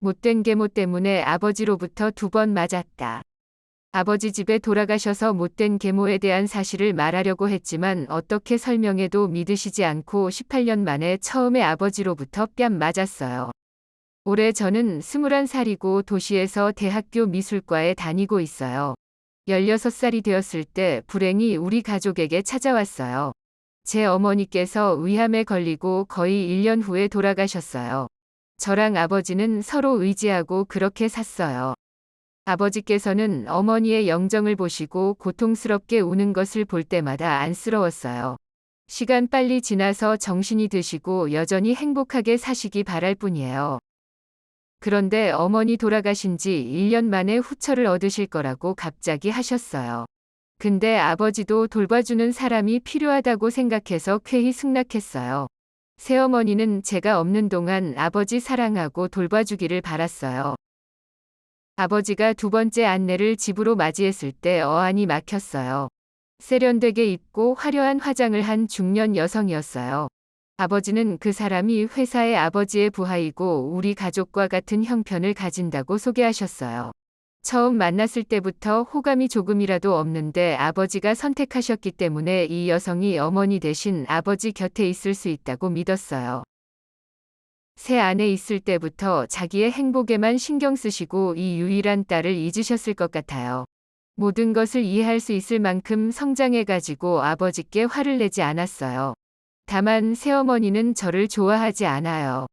못된 계모 때문에 아버지로부터 두 번 맞았다. 아버지 집에 돌아가셔서 못된 계모에 대한 사실을 말하려고 했지만 어떻게 설명해도 믿으시지 않고 18년 만에 처음에 아버지로부터 뺨 맞았어요. 올해 저는 21살이고 도시에서 대학교 미술과에 다니고 있어요. 16살이 되었을 때 불행이 우리 가족에게 찾아왔어요. 제 어머니께서 위암에 걸리고 거의 1년 후에 돌아가셨어요. 저랑 아버지는 서로 의지하고 그렇게 샀어요. 아버지께서는 어머니의 영정을 보시고 고통스럽게 우는 것을 볼 때마다 안쓰러웠어요. 시간 빨리 지나서 정신이 드시고 여전히 행복하게 사시기 바랄 뿐이에요. 그런데 어머니 돌아가신 지 1년 만에 후처를 얻으실 거라고 갑자기 하셨어요. 근데 아버지도 돌봐주는 사람이 필요하다고 생각해서 쾌히 승낙했어요. 새어머니는 제가 없는 동안 아버지 사랑하고 돌봐주기를 바랐어요. 아버지가 두 번째 안내를 집으로 맞이했을 때 어안이 막혔어요. 세련되게 입고 화려한 화장을 한 중년 여성이었어요. 아버지는 그 사람이 회사의 아버지의 부하이고 우리 가족과 같은 형편을 가진다고 소개하셨어요. 처음 만났을 때부터 호감이 조금이라도 없는데 아버지가 선택하셨기 때문에 이 여성이 어머니 대신 아버지 곁에 있을 수 있다고 믿었어요. 새 아내 있을 때부터 자기의 행복에만 신경 쓰시고 이 유일한 딸을 잊으셨을 것 같아요. 모든 것을 이해할 수 있을 만큼 성장해가지고 아버지께 화를 내지 않았어요. 다만 새어머니는 저를 좋아하지 않아요.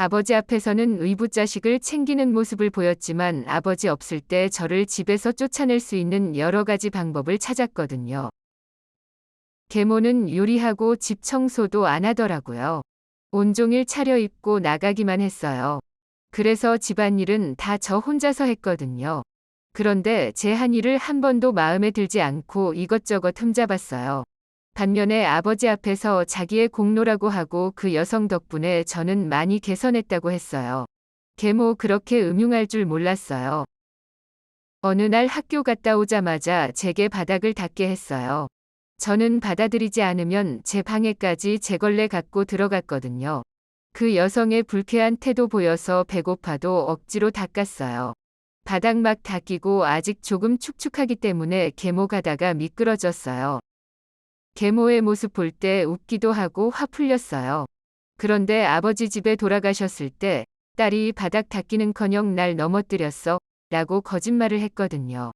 아버지 앞에서는 의붓자식을 챙기는 모습을 보였지만 아버지 없을 때 저를 집에서 쫓아낼 수 있는 여러 가지 방법을 찾았거든요. 계모는 요리하고 집 청소도 안 하더라고요. 온종일 차려입고 나가기만 했어요. 그래서 집안일은 다 저 혼자서 했거든요. 그런데 제 한 일을 한 번도 마음에 들지 않고 이것저것 흠잡았어요. 반면에 아버지 앞에서 자기의 공로라고 하고 그 여성 덕분에 저는 많이 개선했다고 했어요. 계모 그렇게 음흉할 줄 몰랐어요. 어느 날 학교 갔다 오자마자 제게 바닥을 닦게 했어요. 저는 받아들이지 않으면 제 방에까지 제 걸레 갖고 들어갔거든요. 그 여성의 불쾌한 태도 보여서 배고파도 억지로 닦았어요. 바닥 막 닦이고 아직 조금 축축하기 때문에 계모 가다가 미끄러졌어요. 계모의 모습 볼 때 웃기도 하고 화 풀렸어요. 그런데 아버지 집에 돌아가셨을 때 딸이 바닥 닦기는커녕 날 넘어뜨렸어 라고 거짓말을 했거든요.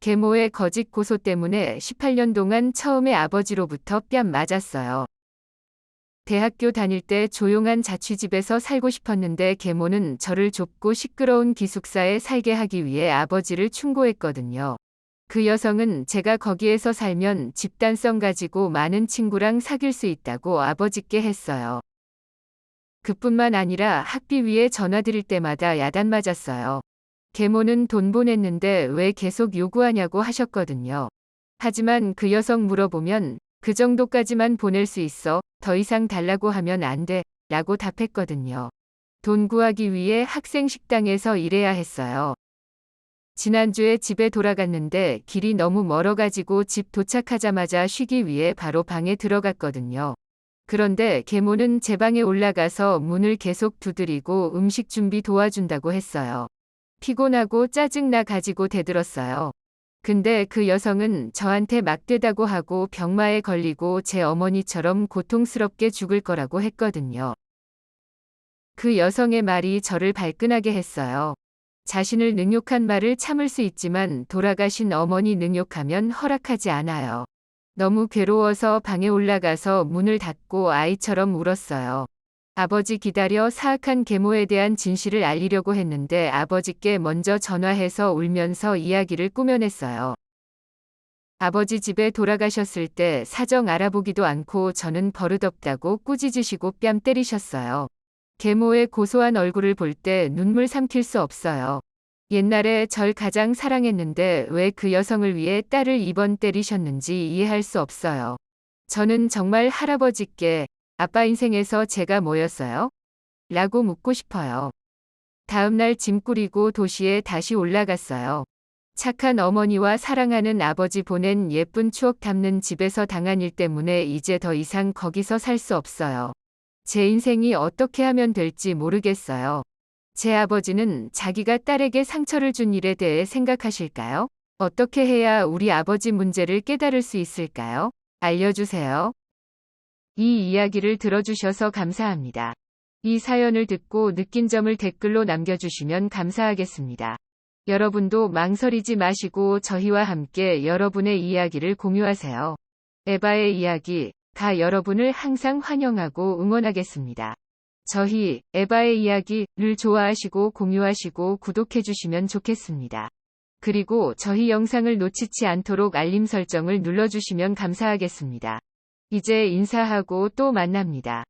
계모의 거짓 고소 때문에 18년 동안 처음에 아버지로부터 뺨 맞았어요. 대학교 다닐 때 조용한 자취집에서 살고 싶었는데 계모는 저를 좁고 시끄러운 기숙사에 살게 하기 위해 아버지를 충고했거든요. 그 여성은 제가 거기에서 살면 집단성 가지고 많은 친구랑 사귈 수 있다고 아버지께 했어요. 그뿐만 아니라 학비 위에 전화 드릴 때마다 야단 맞았어요. 계모는 돈 보냈는데 왜 계속 요구하냐고 하셨거든요. 하지만 그 여성 물어보면 그 정도까지만 보낼 수 있어. 더 이상 달라고 하면 안 돼. 라고 답했거든요. 돈 구하기 위해 학생 식당에서 일해야 했어요. 지난주에 집에 돌아갔는데 길이 너무 멀어가지고 집 도착하자마자 쉬기 위해 바로 방에 들어갔거든요. 그런데 계모는 제 방에 올라가서 문을 계속 두드리고 음식 준비 도와준다고 했어요. 피곤하고 짜증나 가지고 대들었어요. 근데 그 여성은 저한테 막대다고 하고 병마에 걸리고 제 어머니처럼 고통스럽게 죽을 거라고 했거든요. 그 여성의 말이 저를 발끈하게 했어요. 자신을 능욕한 말을 참을 수 있지만 돌아가신 어머니 능욕하면 허락하지 않아요. 너무 괴로워서 방에 올라가서 문을 닫고 아이처럼 울었어요. 아버지 기다려 사악한 계모에 대한 진실을 알리려고 했는데 아버지께 먼저 전화해서 울면서 이야기를 꾸며냈어요. 아버지 집에 돌아가셨을 때 사정 알아보기도 않고 저는 버릇없다고 꾸짖으시고 뺨 때리셨어요. 계모의 고소한 얼굴을 볼 때 눈물 삼킬 수 없어요. 옛날에 절 가장 사랑했는데 왜 그 여성을 위해 딸을 이번 때리셨는지 이해할 수 없어요. 저는 정말 할아버지께 아빠 인생에서 제가 뭐였어요? 라고 묻고 싶어요. 다음날 짐 꾸리고 도시에 다시 올라갔어요. 착한 어머니와 사랑하는 아버지 보낸 예쁜 추억 담는 집에서 당한 일 때문에 이제 더 이상 거기서 살 수 없어요. 제 인생이 어떻게 하면 될지 모르겠어요. 제 아버지는 자기가 딸에게 상처를 준 일에 대해 생각하실까요? 어떻게 해야 우리 아버지 문제를 깨달을 수 있을까요? 알려주세요. 이 이야기를 들어주셔서 감사합니다. 이 사연을 듣고 느낀 점을 댓글로 남겨주시면 감사하겠습니다. 여러분도 망설이지 마시고 저희와 함께 여러분의 이야기를 공유하세요. 에바의 이야기, 가 여러분을 항상 환영하고 응원하겠습니다. 저희 에바의 이야기를 좋아하시고 공유하시고 구독해주시면 좋겠습니다. 그리고 저희 영상을 놓치지 않도록 알림 설정을 눌러주시면 감사하겠습니다. 이제 인사하고 또 만납니다.